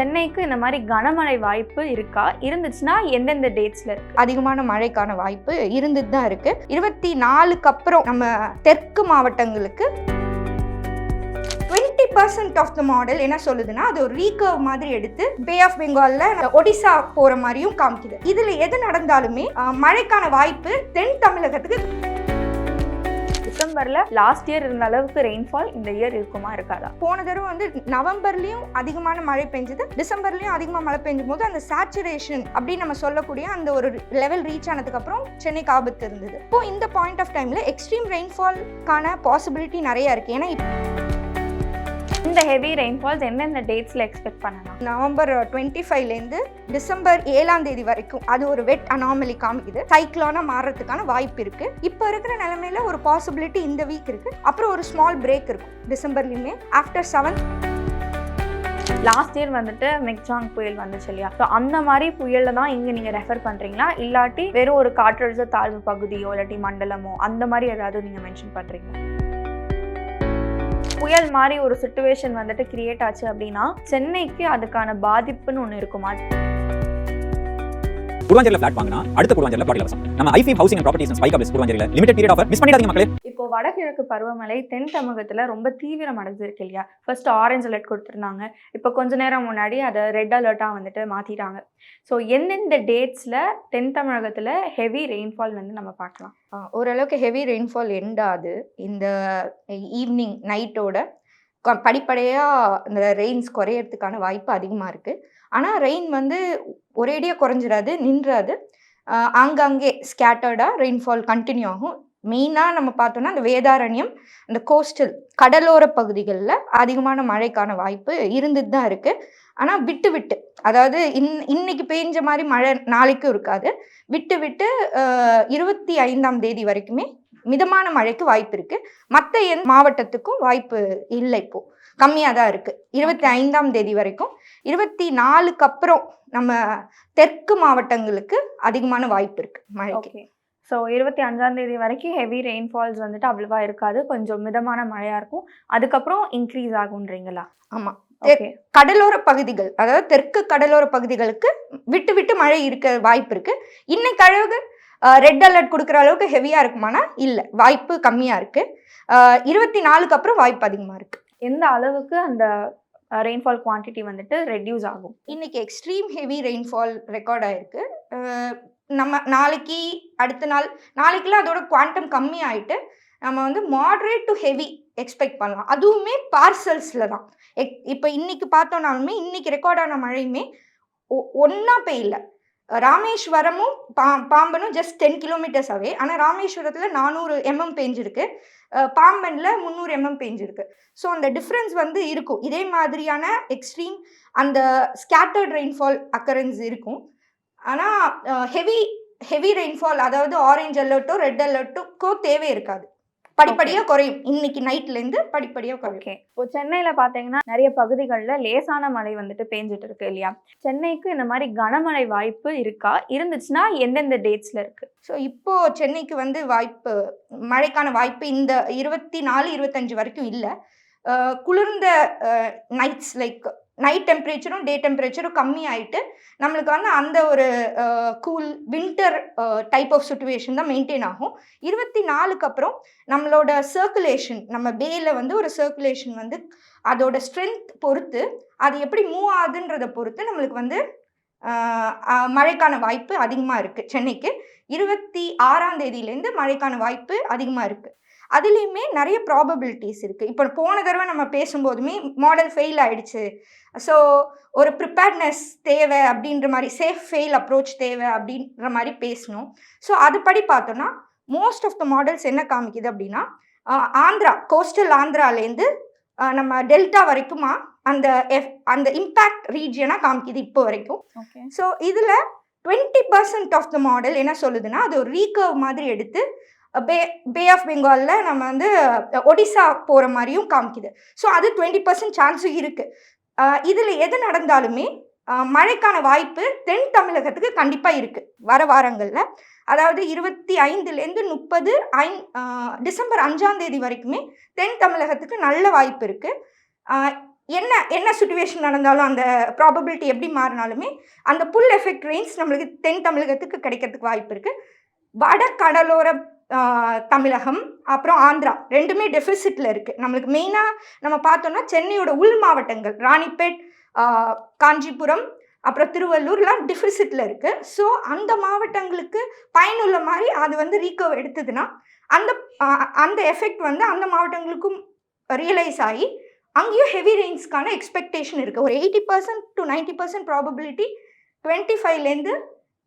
சென்னைக்கு இந்த மாதிரி கனமழை வாய்ப்பு இருக்கா? இருந்துச்சுன்னா எந்தெந்த டேட்ஸ்ல இருக்கு? அதிகமான மழைக்கான வாய்ப்பு இருந்துட்டு தான் இருக்கு. இருபத்தி நாலுக்கு அப்புறம் நம்ம தெற்கு மாவட்டங்களுக்கு twenty percent of the model என்ன சொல்லுதுன்னா அது ஒரு ரீகர்வ் மாதிரி எடுத்து பே ஆஃப் பெங்கால்ல ஒடிசா போற மாதிரியும் காமிக்குது. இதுல எது நடந்தாலுமே மழைக்கான வாய்ப்பு தென் தமிழகத்துக்கு டிசம்பர்ல லாஸ்ட் இயர் இருந்த அளவுக்கு ரெயின்ஃபால் இந்த இயர் இருக்குமா இருக்காதா? போன தடவை வந்து நவம்பர்லயும் அதிகமான மழை பெஞ்சது. டிசம்பர்லயும் அதிகமா மழை பெஞ்சும் போது அந்த சேச்சுரேஷன் அப்படின்னு நம்ம சொல்லக்கூடிய அந்த ஒரு லெவல் ரீச் ஆனதுக்கு அப்புறம் சென்னைக்கு ஆபத்து இருந்தது. இப்போ இந்த பாயிண்ட் ஆஃப் டைம்ல எக்ஸ்ட்ரீம் ரெயின்ஃபால்க்கான பாசிபிலிட்டி நிறைய இருக்கு. ஏன்னா இந்த ஹெவி ரெயின்ஃபால்ஸ் எந்தெந்த டேட்ஸ்ல எக்ஸ்பெக்ட் பண்ணலாம் நவம்பர் டுவெண்ட்டி ஃபைவ்லேருந்து டிசம்பர் ஏழாம் தேதி வரைக்கும் அது ஒரு வெட் அனாமலி காமிக்குது சைக்ளோனா மாறுறதுக்கான வாய்ப்பு இருக்கு. இப்போ இருக்கிற நிலைமையில ஒரு பாசிபிலிட்டி இந்த வீக் இருக்கு. அப்புறம் ஒரு ஸ்மால் பிரேக் இருக்கும். டிசம்பர்லயுமே ஆஃப்டர் செவன் லாஸ்ட் இயர் வந்துட்டு மெக்ஜாங் புயல் வந்துச்சு இல்லையா? ஸோ அந்த மாதிரி புயல்ல தான் இங்க நீங்க ரெஃபர் பண்றீங்களா? இல்லாட்டி வெறும் ஒரு காற்றழுத்த தாழ்வு பகுதியோ இல்லாட்டி மண்டலமோ அந்த மாதிரி ஏதாவது நீங்க மென்ஷன் பண்றீங்களா? புயல் மாதிரி ஒரு சுச்சுவேஷன் வந்துட்டு கிரியேட் ஆச்சு அப்படின்னா சென்னைக்கு அதுக்கான பாதிப்புன்னு ஒன்று இருக்குமா? குருவாஞ்சேரியில் ஃபிளாட் வாங்கினா அடுத்த குருவாஞ்சேரியில் பிளாட் இலவசம் நம்ம ஐஃபி housing and properties spike ups குருவாஞ்சேரியில் லிமிடெட் பீரியட் ஆஃபர் மிஸ் பண்ணிடாதீங்க மக்களே. இப்போ வடகிழக்கு பருவமழை தென் தமிழகத்துல ரொம்ப தீவிரம் அடைஞ்சிருக்கு இல்லையா? ஃபர்ஸ்ட் ஆரஞ்சு அலர்ட் கொடுத்துருந்தாங்க. இப்போ கொஞ்ச நேரம் முன்னாடி அதை ரெட் அலர்ட்டாக வந்துட்டு மாத்திட்டாங்க. ஸோ எந்தெந்த டேட்ஸ்ல தென் தமிழகத்துல ஹெவி ரெயின்ஃபால் வந்து நம்ம பார்க்கலாம். ஓரளவுக்கு ஹெவி ரெயின்ஃபால் எண்டாது. இந்த ஈவினிங் நைட்டோட படிப்படியாக இந்த ரெயின்ஸ் குறையறதுக்கான வாய்ப்பு அதிகமாக இருக்குது ஆனால் ரெயின் வந்து ஒரேடியாக குறைஞ்சிடாது நின்றாது. ஆங்காங்கே ஸ்கேட்டர்டாக ரெயின்ஃபால் கண்டினியூ ஆகும். மெயினாக நம்ம பார்த்தோம்னா அந்த வேதாரண்யம் அந்த கோஸ்டல் கடலோர பகுதிகளில் அதிகமான மழைக்கான வாய்ப்பு இருந்துட்டு தான் இருக்குது ஆனால் விட்டு விட்டு அதாவது இன் இன்னைக்கு பெஞ்ச மாதிரி மழை நாளைக்கும் இருக்காது. விட்டு விட்டு இருபத்தி ஐந்தாம் தேதி வரைக்குமே மிதமான மழைக்கு வாய்ப்பு இருக்குது மற்ற எந்த மாவட்டத்துக்கும் வாய்ப்பு இல்லை இப்போது கம்மியாக தான் இருக்குது இருபத்தி ஐந்தாம் தேதி வரைக்கும் இருபத்தி நாலுக்கு அப்புறம் நம்ம தெற்கு மாவட்டங்களுக்கு அதிகமான வாய்ப்பு இருக்குது மழைக்கு. ஸோ இருபத்தி அஞ்சாம் தேதி வரைக்கும் ஹெவி ரெயின்ஃபால்ஸ் வந்துட்டு அவ்வளவா இருக்காது. கொஞ்சம் மிதமான மழையா இருக்கும். அதுக்கப்புறம் இன்க்ரீஸ் ஆகுன்றீங்களா ஆமா. ஓகே கடலோர பகுதிகள் அதாவது தெற்கு கடலோர பகுதிகளுக்கு விட்டு விட்டு மழை இருக்க வாய்ப்பு இருக்கு. இன்னைக்கு அளவுக்கு ரெட் அலர்ட் கொடுக்குற அளவுக்கு ஹெவியா இருக்குமானா? இல்லை. வாய்ப்பு கம்மியா இருக்கு. அஹ், இருபத்தி நாலுக்கு அப்புறம் வாய்ப்பு அதிகமா இருக்கு. எந்த அளவுக்கு அந்த ரெயின்ஃபால் குவான்டிட்டி வந்துட்டு ரெடியூஸ் ஆகும்? இன்னைக்கு எக்ஸ்ட்ரீம் ஹெவி ரெயின்ஃபால் ரெக்கார்ட் ஆயிருக்கு. நம்ம நாளைக்கு அடுத்த நாள் நாளைக்குலாம் அதோட குவாண்டம் கம்மி ஆகிட்டு நம்ம வந்து மாட்ரேட் டு ஹெவி எக்ஸ்பெக்ட் பண்ணலாம். அதுவுமே பார்சல்ஸில் தான். எக் இப்போ இன்னைக்கு பார்த்தோம்னாலுமே இன்னைக்கு ரெக்கார்டான மழையுமே மழையுமே ஒன்றா பெய்யல. ராமேஸ்வரமும் பா பாம்பனும் ஜஸ்ட் டென் கிலோமீட்டர்ஸ் அவே ஆனால் ராமேஸ்வரத்தில் நானூறு எம்எம் பேஞ்சிருக்கு. பாம்பனில் முந்நூறு எம்எம் பேஞ்சிருக்கு. ஸோ அந்த டிஃப்ரென்ஸ் வந்து இருக்கும். இதே மாதிரியான எக்ஸ்ட்ரீம் அந்த ஸ்கேட்டர்ட் ரெயின்ஃபால் அக்கரன்ஸ் இருக்கும். ஆனால் ஹெவி ஹெவி ரெயின்ஃபால் அதாவது ஆரஞ்சு அலர்ட்டோ ரெட் அலர்ட்டோக்கோ தேவை இருக்காது. படிப்படியாக குறையும். இன்னைக்கு நைட்லேருந்து படிப்படியாக குறையும். இப்போ சென்னையில பாத்தீங்கன்னா நிறைய பகுதிகளில் லேசான மழை வந்துட்டு பேஞ்சிட்டு இருக்கு இல்லையா? சென்னைக்கு இந்த மாதிரி கனமழை வாய்ப்பு இருக்கா? இருந்துச்சுன்னா எந்தெந்த டேட்ஸ்ல இருக்கு? ஸோ இப்போ சென்னைக்கு வந்து வாய்ப்பு மழைக்கான வாய்ப்பு இந்த இருபத்தி நாலு இருபத்தஞ்சு வரைக்கும் இல்லை. குளிர்ந்த நைட்ஸ் லைக் நைட் டெம்பரேச்சரும் டே டெம்பரேச்சரும் கம்மி ஆயிட்டு நம்மளுக்கு வந்து அந்த ஒரு cool winter type of situation தான் மெயின்டைன் ஆகும். இருபத்தி நாலுக்கு அப்புறம் நம்மளோட சர்க்குலேஷன் நம்ம பேல வந்து ஒரு சர்க்குலேஷன் வந்து அதோட ஸ்ட்ரென்த் பொறுத்து அது எப்படி மூவ் ஆகுதுன்றதை பொறுத்து நம்மளுக்கு வந்து மழைக்கான வாய்ப்பு அதிகமாக இருக்குது சென்னைக்கு இருபத்தி ஆறாம் தேதியிலேருந்து மழைக்கான வாய்ப்பு அதிகமாக இருக்குது அதுலேயுமே நிறைய ப்ராபபிலிட்டிஸ் இருக்குது இப்போ போன தடவை நம்ம பேசும்போதுமே மாடல் ஃபெயில் ஆயிடுச்சு. ஸோ ஒரு ப்ரிப்பேர்ட்னஸ் தேவை அப்படின்ற மாதிரி சேஃப் ஃபெயில் அப்ரோச் தேவை அப்படின்ற மாதிரி பேசணும். ஸோ அதுபடி பார்த்தோன்னா மோஸ்ட் ஆஃப் த மாடல்ஸ் என்ன காமிக்குது அப்படின்னா ஆந்திரா கோஸ்டல் ஆந்திராலேருந்து நம்ம டெல்டா வரைக்குமா அந்த எஃப் அந்த இம்பேக்ட் ரீஜியனாக காமிக்குது இப்போ வரைக்கும். ஸோ இதில் twenty percent of the model என்ன சொல்லுதுன்னா அது ஒரு ரீகர்வ் மாதிரி எடுத்து பே பே ஆஃப் பெங்காலில் நம்ம வந்து ஒடிசா போகிற மாதிரியும் காமிக்குது. ஸோ அது டுவெண்ட்டி பர்சன்ட் சான்ஸும் இருக்குது இதில் எது நடந்தாலுமே மழைக்கான வாய்ப்பு தென் தமிழகத்துக்கு கண்டிப்பாக இருக்குது வர வாரங்களில். அதாவது இருபத்தி ஐந்துலேருந்து முப்பது ஐ டிசம்பர் அஞ்சாம் தேதி வரைக்குமே தென் தமிழகத்துக்கு நல்ல வாய்ப்பு இருக்குது என்ன என்ன சுச்சுவேஷன் நடந்தாலும் அந்த ப்ராபபிலிட்டி எப்படி மாறினாலுமே அந்த புல் எஃபெக்ட் ரெயின்ஸ் நம்மளுக்கு தென் தமிழகத்துக்கு கிடைக்கிறதுக்கு வாய்ப்பு இருக்குது வட கடலோர தமிழகம் அப்புறம் ஆந்திரா. ரெண்டுமே டெஃபிசிட்டில் இருக்குது நம்மளுக்கு மெயினாக நம்ம பார்த்தோம்னா சென்னையோட உள் மாவட்டங்கள் ராணிப்பேட் காஞ்சிபுரம் அப்புறம் திருவள்ளூர்லாம் டிஃபிசிட்டில் இருக்குது ஸோ அந்த மாவட்டங்களுக்கு பயனுள்ள மாதிரி அது வந்து ரீகவ் எடுத்ததுன்னா அந்த அந்த எஃபெக்ட் வந்து அந்த மாவட்டங்களுக்கும் ரியலைஸ் ஆகி அங்கேயும் ஹெவி ரெயின்ஸ்க்கான எக்ஸ்பெக்டேஷன் இருக்குது ஒரு eighty percent to ninety percent probability twenty ஃபைவ்லேருந்து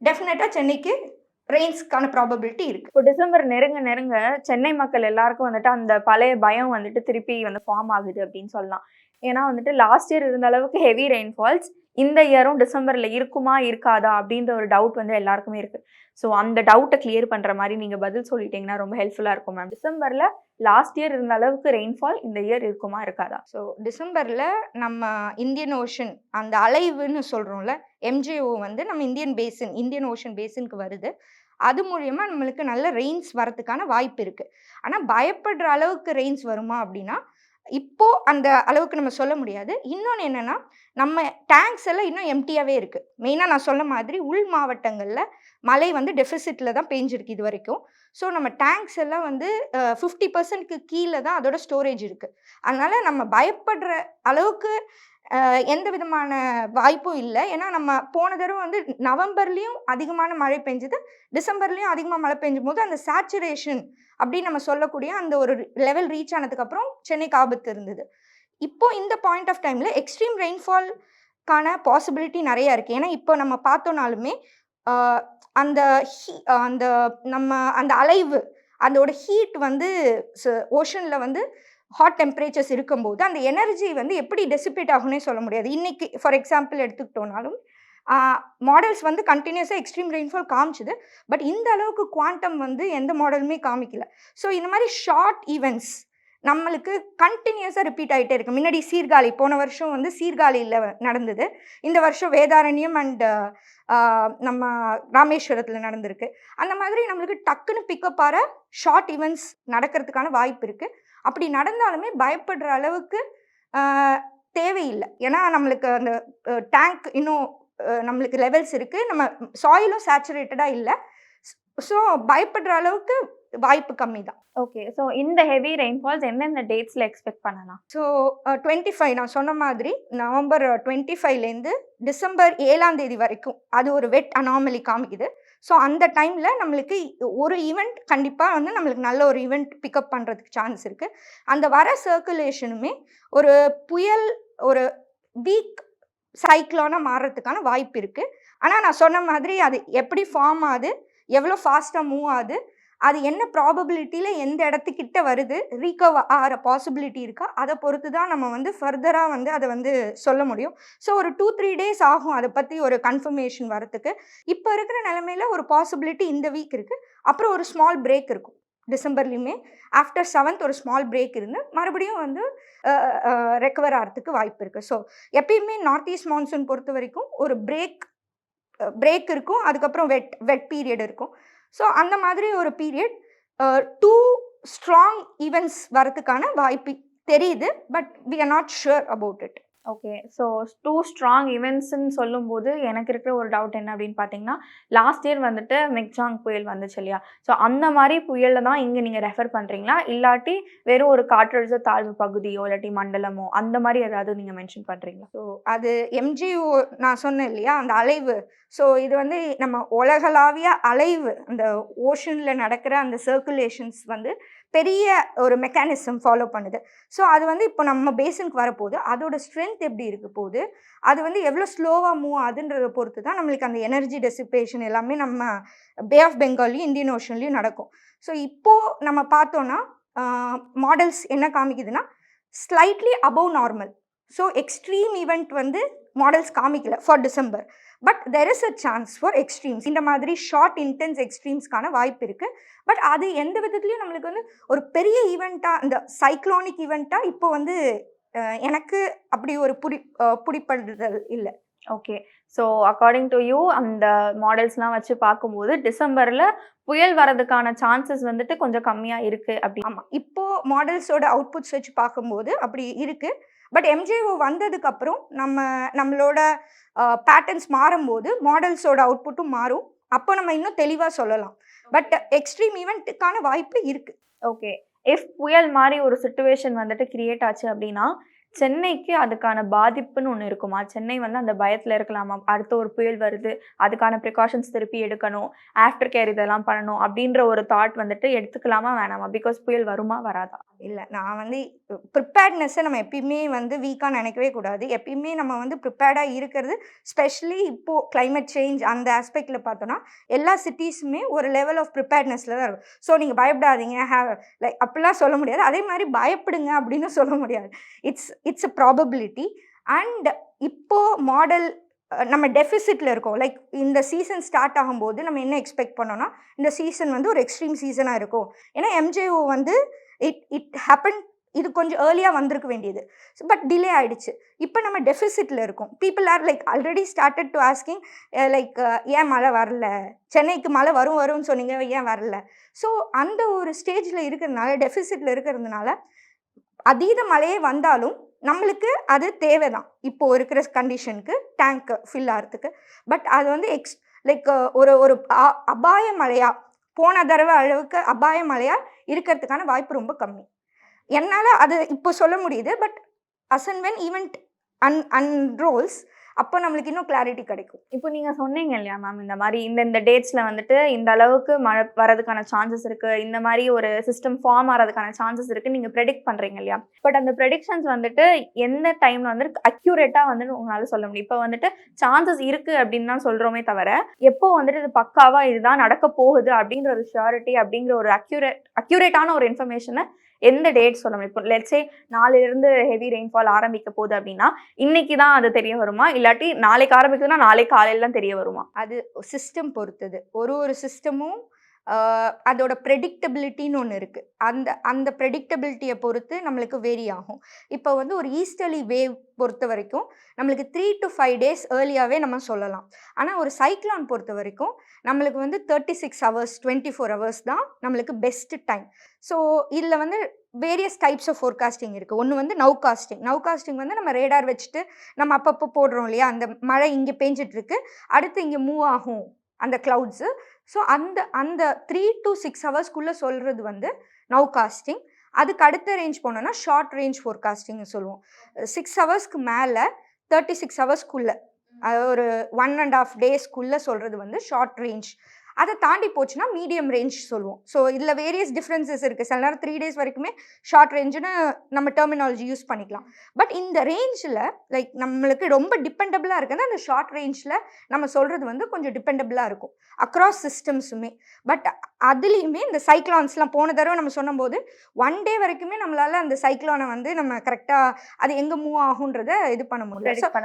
டெஃபினட்டாக சென்னைக்கு ரெயின்ஸ்க்கான ப்ராபபிலிட்டி இருக்குது இப்போ டிசம்பர் நெருங்க நெருங்க சென்னை மக்கள் எல்லாருக்கும் வந்துட்டு அந்த பழைய பயம் வந்துட்டு திருப்பி வந்து ஃபார்ம் ஆகுது அப்படின்னு சொல்லலாம். ஏன்னா வந்துட்டு லாஸ்ட் இயர் இருந்த அளவுக்கு ஹெவி ரெயின்ஃபால்ஸ் இந்த இயரும் டிசம்பர்ல இருக்குமா இருக்காதா அப்படின்ற ஒரு டவுட் வந்து எல்லாருக்குமே இருக்கு. ஸோ அந்த டவுட்டை கிளியர் பண்ற மாதிரி நீங்க பதில் சொல்லிட்டீங்கன்னா ரொம்ப ஹெல்ப்ஃபுல்லா இருக்கும் மேம் டிசம்பர்ல லாஸ்ட் இயர் இருந்த அளவுக்கு ரெயின்ஃபால் இந்த இயர் இருக்குமா இருக்காதா? ஸோ டிசம்பரில் நம்ம இந்தியன் ஓஷன் அந்த அலைவுன்னு சொல்கிறோம்ல எம்ஜிஓ வந்து நம்ம இந்தியன் பேசின் இந்தியன் ஓஷன் பேசினுக்கு வருது. அது மூலயமா நம்மளுக்கு நல்ல ரெயின்ஸ் வரத்துக்கான வாய்ப்பு இருக்குது ஆனால் பயப்படுற அளவுக்கு ரெயின்ஸ் வருமா அப்படின்னா இப்போ அந்த அளவுக்கு நம்ம சொல்ல முடியாது. இன்னொன்று என்னென்னா நம்ம டேங்க்ஸ் எல்லாம் இன்னும் எம்டியாகவே இருக்குது மெயினாக நான் சொன்ன மாதிரி உள் மாவட்டங்களில் மழை வந்து டெஃபிசிட்டில் தான் பேஞ்சிருக்கு இது வரைக்கும். ஸோ நம்ம டேங்க்ஸ் எல்லாம் வந்து ஃபிஃப்டி பர்சன்ட்க்கு கீழே தான் அதோட ஸ்டோரேஜ் இருக்குது அதனால் நம்ம பயப்படுற அளவுக்கு எந்த விதமான வாய்ப்பும் இல்லை. ஏன்னா நம்ம போன தடவை வந்து நவம்பர்லேயும் அதிகமான மழை பெஞ்சுது. டிசம்பர்லேயும் அதிகமாக மழை பெஞ்சும் போது அந்த சேச்சுரேஷன் அப்படின்னு நம்ம சொல்லக்கூடிய அந்த ஒரு லெவல் ரீச் ஆனதுக்கப்புறம் சென்னைக்கு ஆபத்து இருந்தது. இப்போ இந்த பாயிண்ட் ஆஃப் டைமில் எக்ஸ்ட்ரீம் ரெயின்ஃபால்க்கான பாசிபிலிட்டி நிறையா இருக்குது ஏன்னா இப்போ நம்ம பார்த்தோனாலுமே அந்த ஹீ அந்த நம்ம அந்த அலைவு அதோட ஹீட் வந்து ஓஷனில் வந்து ஹாட் டெம்பரேச்சர்ஸ் இருக்கும்போது அந்த எனர்ஜி வந்து எப்படி டெசிபேட் ஆகும்னே சொல்ல முடியாது. இன்னைக்கு ஃபார் எக்ஸாம்பிள் எடுத்துக்கிட்டோனாலும் மாடல்ஸ் வந்து கண்டினியூஸாக எக்ஸ்ட்ரீம் ரெயின்ஃபால் காமிச்சுது. பட் இந்த அளவுக்கு குவாண்டம் வந்து எந்த மாடலுமே காமிக்கல. ஸோ இந்த மாதிரி ஷார்ட் ஈவெண்ட்ஸ் நம்மளுக்கு கண்டினியூஸாக ரிப்பீட் ஆகிட்டே இருக்கு. முன்னாடி சீர்காழி போன வருஷம் வந்து சீர்காழியில் நடந்தது. இந்த வருஷம் வேதாரண்யம் அண்ட் நம்ம ராமேஸ்வரத்தில் நடந்திருக்கு. அந்த மாதிரி நம்மளுக்கு டக்குன்னு பிக்கப் ஆகிற ஷார்ட் ஈவெண்ட்ஸ் நடக்கிறதுக்கான வாய்ப்பு இருக்குது அப்படி நடந்தாலுமே பயப்படுற அளவுக்கு தேவையில்லை. ஏன்னா நம்மளுக்கு அந்த டேங்க் இன்னும் நம்மளுக்கு லெவல்ஸ் இருக்குது நம்ம சாயிலும் சேச்சுரேட்டடாக இல்லை. ஸோ பயப்படுற அளவுக்கு வாய்ப்பு கம்மி தான். ஓகே ஸோ இந்த ஹெவி ரெயின்ஃபால்ஸ் எந்தெந்த டேட்ஸ்ல எக்ஸ்பெக்ட் பண்ணலாம்? ஸோ டுவெண்ட்டி ஃபைவ் நான் சொன்ன மாதிரி நவம்பர் டுவெண்ட்டி ஃபைவ்லேருந்து டிசம்பர் ஏழாம் தேதி வரைக்கும். அது ஒரு வெட் அனாமலி காமிக்குது. ஸோ அந்த டைமில் நம்மளுக்கு ஒரு ஈவெண்ட் கண்டிப்பாக வந்து நம்மளுக்கு நல்ல ஒரு ஈவெண்ட் பிக்கப் பண்ணுறதுக்கு சான்ஸ் இருக்குது அந்த வர சர்க்குலேஷனுமே ஒரு புயல் ஒரு வீக் சைக்ளோனாக மாறுறதுக்கான வாய்ப்பு இருக்குது ஆனால் நான் சொன்ன மாதிரி அது எப்படி ஃபார்ம் ஆகுது? எவ்வளோ ஃபாஸ்ட்டாக மூவ் ஆகுது? அது என்ன ப்ராபபிலிட்டியில் எந்த இடத்துக்கிட்ட வருது? ரீகவர் ஆகிற பாசிபிலிட்டி இருக்கா? அதை பொறுத்து தான் நம்ம வந்து ஃபர்தராக வந்து அதை வந்து சொல்ல முடியும். ஸோ ஒரு டூ த்ரீ டேஸ் ஆகும் அதை பற்றி ஒரு கன்ஃபர்மேஷன் வரத்துக்கு இப்போ இருக்கிற நிலமையில ஒரு பாசிபிலிட்டி இந்த வீக் இருக்குது அப்புறம் ஒரு ஸ்மால் பிரேக் இருக்கும். டிசம்பர்லேயுமே ஆஃப்டர் செவன்த் ஒரு ஸ்மால் பிரேக் இருந்து மறுபடியும் வந்து ரெக்கவர் ஆகிறதுக்கு வாய்ப்பு இருக்குது ஸோ எப்பயுமே நார்த் ஈஸ்ட் மான்சூன் பொறுத்த வரைக்கும் ஒரு பிரேக் பிரேக் இருக்கும். அதுக்கப்புறம் வெட் வெட் பீரியட் இருக்கும். ஸோ அந்த மாதிரி ஒரு பீரியட் டூ ஸ்ட்ராங் ஈவெண்ட்ஸ் வரதுக்கான வாய்ப்பு தெரியுது but we are not sure about it okay so two strong இவெண்ட்ஸ்ன்னு சொல்லும்போது எனக்கு இருக்கிற ஒரு டவுட் என்ன அப்படின்னு பார்த்தீங்கன்னா லாஸ்ட் இயர் வந்துட்டு மெக்ஜாங் புயல் வந்துச்சு இல்லையா? ஸோ அந்த மாதிரி புயலில் தான் இங்கே நீங்கள் ரெஃபர் பண்ணுறீங்களா இல்லாட்டி வெறும் ஒரு காற்றழுத்த தாழ்வு பகுதியோ இல்லாட்டி மண்டலமோ அந்த மாதிரி ஏதாவது நீங்கள் மென்ஷன் பண்ணுறீங்களா ஸோ அது எம்ஜிஓ நான் சொன்னேன் இல்லையா? அந்த அலைவு. ஸோ இது வந்து நம்ம உலகளாவிய அலைவு. அந்த ஓஷனில் நடக்கிற அந்த சர்க்குலேஷன்ஸ் வந்து பெரிய ஒரு மெக்கானிசம் ஃபாலோ பண்ணுது. ஸோ அது வந்து இப்போ நம்ம பேசினுக்கு வரப்போகுது. அதோட ஸ்ட்ரென்த் எப்படி இருக்க போகுது? அது வந்து எவ்வளோ ஸ்லோவாக மூவ் ஆகுதுன்றதை பொறுத்து தான் நம்மளுக்கு அந்த எனர்ஜி டெசிபேஷன் எல்லாமே நம்ம பே ஆஃப் பெங்கால்லையும் இந்தியன் ஓஷன்லையும் நடக்கும். ஸோ இப்போது நம்ம பார்த்தோன்னா மாடல்ஸ் என்ன காமிக்குதுன்னா slightly above normal so extreme event வந்து மாடல்ஸ் காமிக்கல for December but there is a chance for extremes இந்த மாதிரி ஷார்ட் இன்டென்ஸ் எக்ஸ்ட்ரீம்ஸ்க்கான வாய்ப்பு இருக்குது பட் அது எந்த விதத்துலையும் நம்மளுக்கு வந்து ஒரு பெரிய ஈவெண்ட்டாக இந்த சைக்ளோனிக் ஈவெண்ட்டாக இப்போ வந்து எனக்கு அப்படி ஒரு புடி பிடிப்படுதல் இல்லை. Okay so according to you அந்த மாடல்ஸ்லாம் வச்சு பார்க்கும்போது டிசம்பரில் புயல் வரதுக்கான சான்சஸ் வந்துட்டு கொஞ்சம் கம்மியாக இருக்குது அப்படி. ஆமாம் இப்போ மாடல்ஸோட அவுட்புட்ஸ் வச்சு பார்க்கும்போது அப்படி இருக்குது பட் எம்ஜேஓ வந்ததுக்கப்புறம் நம்ம நம்மளோட பேட்டர்ன்ஸ் மாறும்போது மாடல்ஸோட அவுட்புட்டும் மாறும். அப்போ நம்ம இன்னும் தெளிவாக சொல்லலாம். பட் எக்ஸ்ட்ரீம் ஈவெண்ட்டுக்கான வாய்ப்பு இருக்கு. ஓகே இஃப் புயல் மாதிரி ஒரு சுச்சுவேஷன் வந்துட்டு கிரியேட் ஆச்சு அப்படின்னா சென்னைக்கு அதுக்கான பாதிப்புன்னு ஒன்று இருக்குமா? சென்னை வந்து அந்த பயத்தில் இருக்கலாமா? அடுத்த ஒரு புயல் வருது அதுக்கான ப்ரிகாஷன்ஸ் திருப்பி எடுக்கணும் ஆஃப்டர் கேர் இதெல்லாம் பண்ணணும் அப்படின்ற ஒரு தாட் வந்துட்டு எடுத்துக்கலாமா வேணாமா? பிகாஸ் புயல் வருமா வராதா? இல்லை நான் வந்து ப்ரிப்பேர்ட்னஸ்ஸை நம்ம எப்பயுமே வந்து வீக்காக நினைக்கவே கூடாது. எப்பயுமே நம்ம வந்து ப்ரிப்பேர்டாக இருக்கிறது ஸ்பெஷலி இப்போது கிளைமேட் சேஞ்ச் அந்த ஆஸ்பெக்டில் பார்த்தோன்னா எல்லா சிட்டிஸுமே ஒரு லெவல் ஆஃப் ப்ரிப்பேர்ட்னஸில் தான் இருக்கும். ஸோ நீங்கள் பயப்படாதீங்க. ஹேவ் லைக் அப்படிலாம் சொல்ல முடியாது. அதே மாதிரி பயப்படுங்க அப்படின்னு சொல்ல முடியாது. It's it's a probability and இப்போது மாடல் நம்ம டெஃபிசிட்டில் இருக்கோம். லைக் இந்த சீசன் ஸ்டார்ட் ஆகும்போது நம்ம என்ன எக்ஸ்பெக்ட் பண்ணோம்னா இந்த சீசன் வந்து ஒரு எக்ஸ்ட்ரீம் சீசனாக இருக்கும். ஏன்னா எம்ஜேஓ வந்து இட் இட் ஹேப்பன் இது கொஞ்சம் ஏர்லியாக வந்திருக்க வேண்டியது. பட் டிலே ஆகிடுச்சு இப்போ நம்ம டெஃபிசிட்டில் இருக்கோம். People are like already started to asking like ஏன் மழை வரல? சென்னைக்கு மழை வரும் வரும்னு சொன்னீங்க ஏன் வரல? ஸோ அந்த ஒரு ஸ்டேஜில் இருக்கிறதுனால டெஃபிசிட்டில் இருக்கிறதுனால அதீத மழையே வந்தாலும் நம்மளுக்கு அது தேவை தான் இப்போ இருக்கிற கண்டிஷனுக்கு டேங்க் ஃபில் ஆகிறதுக்கு பட் அது வந்து எக்ஸ் லைக் ஒரு ஒரு அ- அபாய மழையாக போன தடவை அளவுக்கு அபாய மழையாக இருக்கிறதுக்கான வாய்ப்பு ரொம்ப கம்மி. என்னால் அது இப்போ சொல்ல முடியுது but as and when event an unrolls அப்போ நம்மளுக்கு இன்னும் கிளாரிட்டி கிடைக்கும். இப்போ நீங்கள் சொன்னீங்க இல்லையா மேம் இந்த மாதிரி இந்த இந்த டேட்ஸில் வந்துட்டு இந்த அளவுக்கு மழை வரதுக்கான சான்சஸ் இருக்குது இந்த மாதிரி ஒரு சிஸ்டம் ஃபார்ம் ஆகிறதுக்கான சான்சஸ் இருக்குது நீங்கள் ப்ரெடிக்ட் பண்ணுறீங்க இல்லையா? பட் அந்த ப்ரெடிக்ஷன்ஸ் வந்துட்டு எந்த டைமில் வந்துட்டு அக்யூரேட்டாக வந்துட்டு உங்களால் சொல்ல முடியும். இப்போ வந்துட்டு சான்சஸ் இருக்குது அப்படின்னு தான் சொல்கிறோமே தவிர எப்போ வந்துட்டு இது பக்காவாக இதுதான் நடக்க போகுது அப்படின்ற ஒரு ஷியாரிட்டி அப்படிங்கிற ஒரு அக்யூரேட் அக்யூரேட்டான ஒரு இன்ஃபர்மேஷனை எந்த டேட் சொல்ல முடியும்? இப்போ லெட்ஸே நாளையிலிருந்து ஹெவி ரெயின்ஃபால் ஆரம்பிக்க போகுது அப்படின்னா இன்னைக்கு தான் அது தெரிய வருமா? இல்லாட்டி நாளைக்கு ஆரம்பிக்குதுன்னா நாளைக்கு காலையில தான் தெரிய வருமா? அது சிஸ்டம் பொறுத்தது. ஒரு ஒரு சிஸ்டமும் அதோட ப்ரெடிக்டபிலிட்டின்னு ஒன்று இருக்குது அந்த அந்த ப்ரெடிக்டபிலிட்டியை பொறுத்து நம்மளுக்கு வேரி ஆகும். இப்போ வந்து ஒரு ஈஸ்டர்லி வேவ் பொறுத்த வரைக்கும் நம்மளுக்கு த்ரீ டு ஃபைவ் டேஸ் ஏர்லியாகவே நம்ம சொல்லலாம். ஆனால் ஒரு சைக்ளான் பொறுத்த வரைக்கும் நம்மளுக்கு வந்து thirty six hours twenty four hours தான் நம்மளுக்கு பெஸ்ட் டைம் ஸோ இதில் வந்து வேரியஸ் டைப்ஸ் ஆஃப் ஃபோர்காஸ்டிங் இருக்குது ஒன்று வந்து நவ் காஸ்டிங் நவ் காஸ்டிங் வந்து நம்ம ரேடார் வச்சுட்டு நம்ம அப்பப்போ போடுறோம் இல்லையா? அந்த மழை இங்கே பேஞ்சிட்டுருக்கு அடுத்து இங்கே மூவ் ஆகும் அந்த க்ளவுட்ஸு ஸோ அந்த அந்த த்ரீ டு சிக்ஸ் ஹவர்ஸ்க்குள்ளே சொல்கிறது வந்து நவ் காஸ்டிங் அதுக்கு அடுத்த ரேஞ்ச் போனோம்னா ஷார்ட் ரேஞ்ச் ஃபோர்காஸ்டிங்னு சொல்லுவோம். சிக்ஸ் ஹவர்ஸ்க்கு மேலே தேர்ட்டி சிக்ஸ் ஹவர்ஸ்க்குள்ளே ஒரு ஒன் அண்ட் ஆஃப் டேஸ்க்குள்ளே சொல்கிறது வந்து ஷார்ட் ரேஞ்ச் அதை தாண்டி போச்சுன்னா மீடியம் ரேஞ்ச் சொல்லுவோம். ஸோ இதில் வேரியஸ் டிஃப்ரென்சஸ் இருக்குது சில நேரம் த்ரீ டேஸ் வரைக்குமே ஷார்ட் ரேஞ்சுன்னு நம்ம டெர்மினாலஜி யூஸ் பண்ணிக்கலாம். பட் இந்த ரேஞ்சில் லைக் நம்மளுக்கு ரொம்ப டிபெண்டபிளாக இருக்குன்னா அந்த ஷார்ட் ரேஞ்சில் நம்ம சொல்கிறது வந்து கொஞ்சம் டிபெண்டபிளாக இருக்கும். அக்ராஸ் சிஸ்டம்ஸுமே பட் அதுலேயுமே இந்த சைக்ளான்ஸ்லாம் போன தடவை நம்ம சொன்னபோது ஒன் டே வரைக்குமே நம்மளால் அந்த சைக்ளோனை வந்து நம்ம கரெக்டாக அது எங்கே மூவ் ஆகுன்றத இது பண்ண முடியும்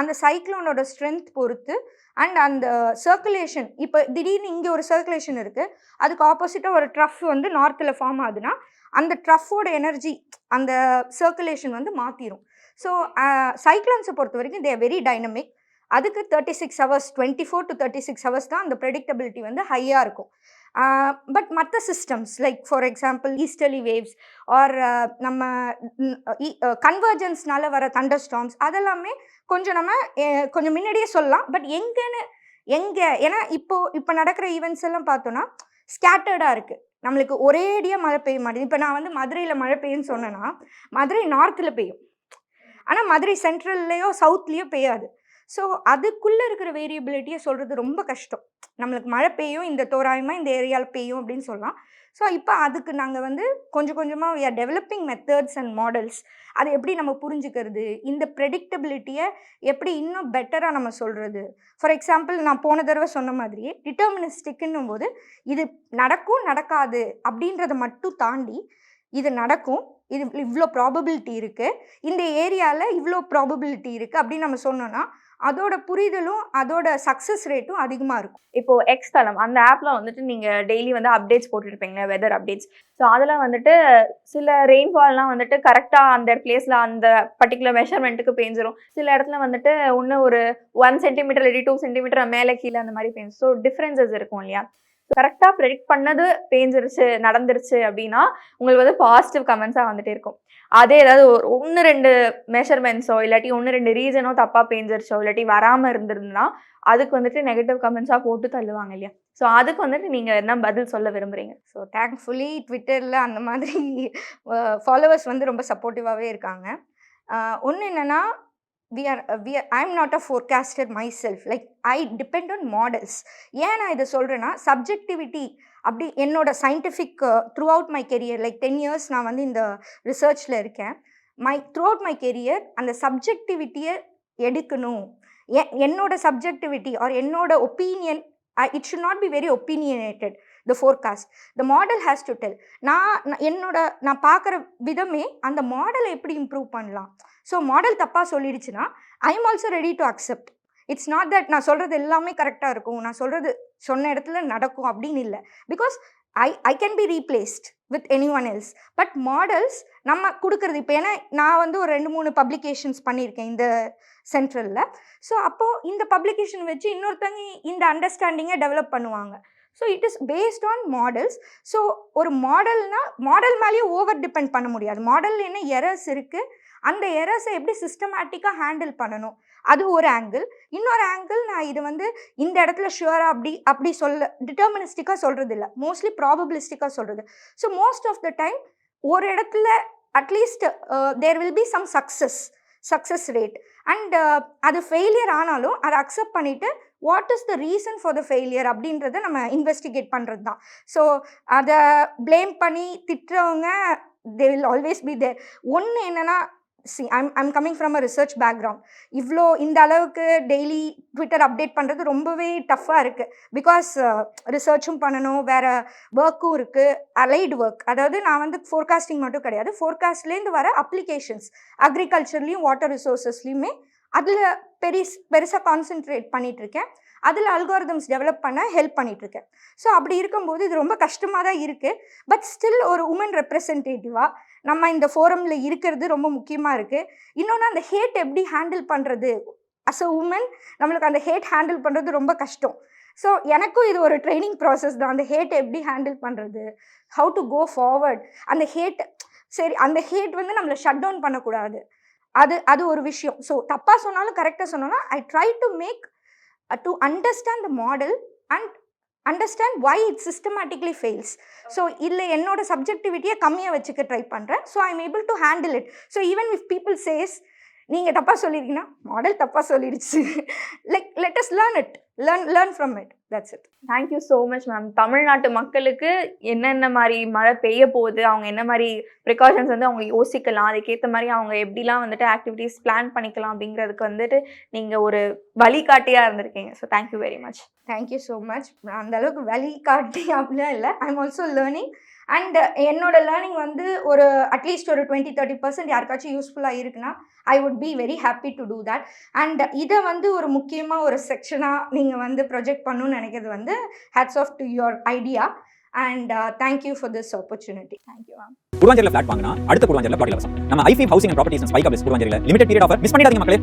அந்த சைக்ளோனோட ஸ்ட்ரென்த் பொறுத்து அண்ட் அந்த சர்க்குலேஷன் இப்போ திடீர்னு இங்கே ஒரு சர்க்குலேஷன் இருக்குது அதுக்கு ஆப்போசிட்டாக ஒரு ட்ரஃப் வந்து நார்த்தில் ஃபார்ம் ஆகுதுன்னா அந்த ட்ரஃபோட எனர்ஜி அந்த சர்க்குலேஷன் வந்து மாற்றிடும் ஸோ சைக்ளோன்ஸை பொறுத்த வரைக்கும் தே வெரி டைனமிக் அதுக்கு thirty six hours twenty four to thirty six hours தான் அந்த ப்ரெடிக்டபிலிட்டி வந்து ஹையாக இருக்கும். பட் மற்ற systems like for example easterly waves or நம்ம கன்வர்ஜன்ஸ்னால வர தண்டர் ஸ்டாம்ஸ் அதெல்லாமே கொஞ்சம் நம்ம கொஞ்சம் முன்னாடியே சொல்லலாம். பட் எங்கேன்னு எங்கே ஏன்னா இப்போது இப்போ நடக்கிற ஈவெண்ட்ஸ் எல்லாம் பார்த்தோன்னா ஸ்கேட்டர்டாக இருக்குது நம்மளுக்கு ஒரேடியாக மழை பெய்ய மாட்டேங்குது. இப்போ நான் வந்து மதுரையில் மழை பெய்யும்னு சொன்னேன்னா மதுரை நார்த்தில் பெய்யும். ஆனால் மதுரை சென்ட்ரல்லையோ சவுத்லேயோ பெய்யாது. ஸோ அதுக்குள்ளே இருக்கிற வேரியபிலிட்டியை சொல்கிறது ரொம்ப கஷ்டம். நம்மளுக்கு மழை பெய்யும் இந்த தோராயமாக இந்த ஏரியாவில் பெய்யும் அப்படின்னு சொல்லலாம். ஸோ இப்போ அதுக்கு நாங்கள் வந்து கொஞ்சம் கொஞ்சமாக we are developing methods and models அதை எப்படி நம்ம புரிஞ்சுக்கிறது? இந்த ப்ரெடிக்டபிலிட்டியை எப்படி இன்னும் பெட்டராக நம்ம சொல்கிறது ஃபார் எக்ஸாம்பிள் நான் போன தடவை சொன்ன மாதிரியே டிட்டர்மினிஸ்டிக்குன்னும் போது இது நடக்கும் நடக்காது அப்படின்றத மட்டும் தாண்டி இது நடக்கும். இது இவ்வளோ ப்ராபபிலிட்டி இருக்குது இந்த ஏரியாவில் இவ்வளோ ப்ராபபிலிட்டி இருக்குது அப்படின்னு நம்ம சொன்னோன்னா அதோட புரிதலும் அதோட சக்ஸஸ் ரேட்டும் அதிகமாக இருக்கும். இப்போ எக்ஸ் தளம் அந்த ஆப்பில் வந்துட்டு நீங்கள் டெய்லி வந்து அப்டேட்ஸ் போட்டுருப்பீங்க வெதர் அப்டேட்ஸ் ஸோ அதில் வந்துட்டு சில ரெயின்ஃபால்லாம் வந்துட்டு கரெக்டாக அந்த பிளேஸில் அந்த பர்டிகுலர் மெஷர்மெண்ட்டுக்கு பெஞ்சிரும். சில இடத்துல வந்துட்டு இன்னும் ஒரு ஒன் சென்டிமீட்டர் இல்லாட்டி டூ சென்டிமீட்டர் மேலே கீழே அந்த மாதிரி பெஞ்சும் ஸோ டிஃப்ரென்சஸ் இருக்கும் இல்லையா? கரெக்டாக ப்ரெடிக்ட் பண்ணது பேஞ்சிருச்சு நடந்துருச்சு அப்படின்னா உங்களுக்கு வந்து பாசிட்டிவ் கமெண்ட்ஸாக வந்துட்டே இருக்கும். அதே ஏதாவது ஒரு ஒன்று ரெண்டு மெஷர்மெண்ட்ஸோ இல்லாட்டி ஒன்று ரெண்டு ரீசனோ தப்பாக பேஞ்சிருச்சோ இல்லாட்டி வராமல் இருந்திருந்தா அதுக்கு வந்துட்டு நெகட்டிவ் கமெண்ட்ஸாக போட்டு தள்ளுவாங்க இல்லையா? ஸோ அதுக்கு வந்துட்டு நீங்கள் என்ன பதில் சொல்ல விரும்புகிறீங்க ஸோ தேங்க்ஃபுல்லி ட்விட்டரில் அந்த மாதிரி ஃபாலோவர்ஸ் வந்து ரொம்ப சப்போர்ட்டிவாகவே இருக்காங்க. ஒன்று என்னென்னா we are we I am not a forecaster myself like I depend on models ஏன் நான் இதை சொல்கிறேன்னா சப்ஜெக்டிவிட்டி அப்படி என்னோட scientific throughout my career like ten years நான் வந்து இந்த ரிசர்ச்சில் இருக்கேன். My throughout my career அந்த சப்ஜெக்டிவிட்டியை எடுக்கணும். என்னோட சப்ஜெக்டிவிட்டி ஆர் என்னோட opinion it should not be very opinionated the forecast the model has to tell நான் என்னோட நான் பார்க்குற விதமே அந்த மாடலை எப்படி இம்ப்ரூவ் பண்ணலாம்? ஸோ மாடல் தப்பாக சொல்லிடுச்சுன்னா I am also ready to accept it's not that நான் சொல்கிறது எல்லாமே கரெக்டாக இருக்கும். நான் சொல்கிறது சொன்ன இடத்துல நடக்கும் அப்படின்னு இல்லை. Because I I can be replaced with anyone else but models நம்ம கொடுக்குறது இப்போ ஏன்னா நான் வந்து ஒரு ரெண்டு மூணு பப்ளிகேஷன்ஸ் பண்ணியிருக்கேன் இந்த சென்ட்ரலில் ஸோ அப்போது இந்த பப்ளிகேஷன் வச்சு இன்னொருத்தங்க இந்த அண்டர்ஸ்டாண்டிங்கை டெவலப் பண்ணுவாங்க. So it is based on models so ஒரு மாடல்னால் மாடல் மேலேயே ஓவர் டிபெண்ட் பண்ண முடியாது. மாடல் என்ன எரர்ஸ் இருக்குது அந்த எரர்ஸை எப்படி சிஸ்டமேட்டிக்காக ஹேண்டில் பண்ணணும்? அது ஒரு ஆங்கிள் இன்னொரு ஆங்கிள் நான் இது வந்து இந்த இடத்துல ஷுவராக அப்படி அப்படி சொல்ல டிட்டர்மினிஸ்டிக்காக சொல்கிறது இல்லை மோஸ்ட்லி ப்ராபபிலிஸ்டிக்காக சொல்கிறது so most of the time ஒரு இடத்துல at least there will be some success success rate and அது ஃபெயிலியர் ஆனாலும் அதை அக்செப்ட் பண்ணிவிட்டு what is the reason for the failure அப்படின்றத நம்ம இன்வெஸ்டிகேட் பண்ணுறது தான் ஸோ அதை ப்ளேம் பண்ணி திட்டுறவங்க they will always be there ஒன்று என்னென்னா see I'm I'm coming from a research background இவ்வளோ இந்த அளவுக்கு டெய்லி ட்விட்டர் அப்டேட் பண்ணுறது ரொம்பவே டஃப்பாக இருக்குது பிகாஸ் ரிசர்ச்சும் பண்ணணும் வேறு ஒர்க்கும் இருக்குது அலைடு ஒர்க் அதாவது நான் வந்து ஃபோர்காஸ்டிங் மட்டும் கிடையாது. ஃபோர்காஸ்ட்லேருந்து வர அப்ளிகேஷன்ஸ் அக்ரிகல்ச்சர்லேயும் வாட்டர் ரிசோர்ஸஸ்லேயுமே அதில் பெரிஸ் பெருசாக கான்சென்ட்ரேட் பண்ணிகிட்ருக்கேன் அதில் அல்காரிதம்ஸ் டெவலப் பண்ண ஹெல்ப் பண்ணிகிட்ருக்கேன் ஸோ அப்படி இருக்கும்போது இது ரொம்ப கஷ்டமாக தான் இருக்குது பட் ஸ்டில் ஒரு உமன் ரெப்ரசன்டேட்டிவாக நம்ம இந்த ஃபோரமில் இருக்கிறது ரொம்ப முக்கியமாக இருக்குது இன்னொன்று அந்த ஹேட் எப்படி ஹேண்டில் பண்ணுறது அஸ் அ உமன் நம்மளுக்கு அந்த ஹேட் ஹேண்டில் பண்ணுறது ரொம்ப கஷ்டம். ஸோ எனக்கும் இது ஒரு ட்ரைனிங் ப்ராசஸ் தான். அந்த ஹேட் எப்படி ஹேண்டில் பண்ணுறது ஹவு டு கோ ஃபார்வர்ட் அந்த ஹேட் சரி அந்த ஹேட் வந்து நம்மளை ஷட் டவுன் பண்ணக்கூடாது. அது அது ஒரு விஷயம். ஸோ தப்பாக சொன்னாலும் கரெக்டாக சொன்னோன்னா I try to make to understand the model and understand why it systematically fails so இல்லை என்னோட சப்ஜெக்டிவிட்டியை கம்மியாக வச்சுக்க ட்ரை பண்ணுறேன் so I am able to handle it so even if people says நீங்கள் தப்பாக சொல்லியிருக்கீங்கன்னா மாடல் தப்பாக சொல்லிடுச்சு like let's learn it learn learn from it that's it thank you so much ma'am தமிழ்நாட்டு மக்களுக்கு என்னென்ன மாதிரி மழை பெய்ய போகுது அவங்க என்ன மாதிரி ப்ரிகாஷன்ஸ் வந்து அவங்க யோசிக்கலாம் அதுக்கேற்ற மாதிரி அவங்க எப்படிலாம் வந்துட்டு ஆக்டிவிட்டீஸ் பிளான் பண்ணிக்கலாம் அப்படிங்கிறதுக்கு வந்துட்டு நீங்கள் ஒரு வழிகாட்டியாக இருந்திருக்கீங்க. So thank you very much thank you so much அந்த அளவுக்கு வழி காட்டி அப்படிலாம் இல்லை. I am also learning and என்னோட லேர்னிங் வந்து ஒரு அட்லீஸ்ட் ஒரு டுவெண்ட்டி தேர்ட்டி பர்சன்ட் யாருக்காச்சும் யூஸ்ஃபுல்லாக இருக்குன்னா I would be very happy to do that and இதை வந்து ஒரு முக்கியமாக ஒரு செக்ஷனாக நீங்கள் வந்து ப்ரொஜெக்ட் பண்ணணும்னு நினைக்கிறது வந்து hats off to your idea and thank you for this opportunity thank you ma'am குருவாஞ்சேரியில் flat வாங்கினா அடுத்த குருவாஞ்சேரியில் பாட்டில் நம்ம ஐஃபி housing and properties spike ups குருவாஞ்சேரியில் limited period offer miss பண்ணிடாதீங்க மக்களே.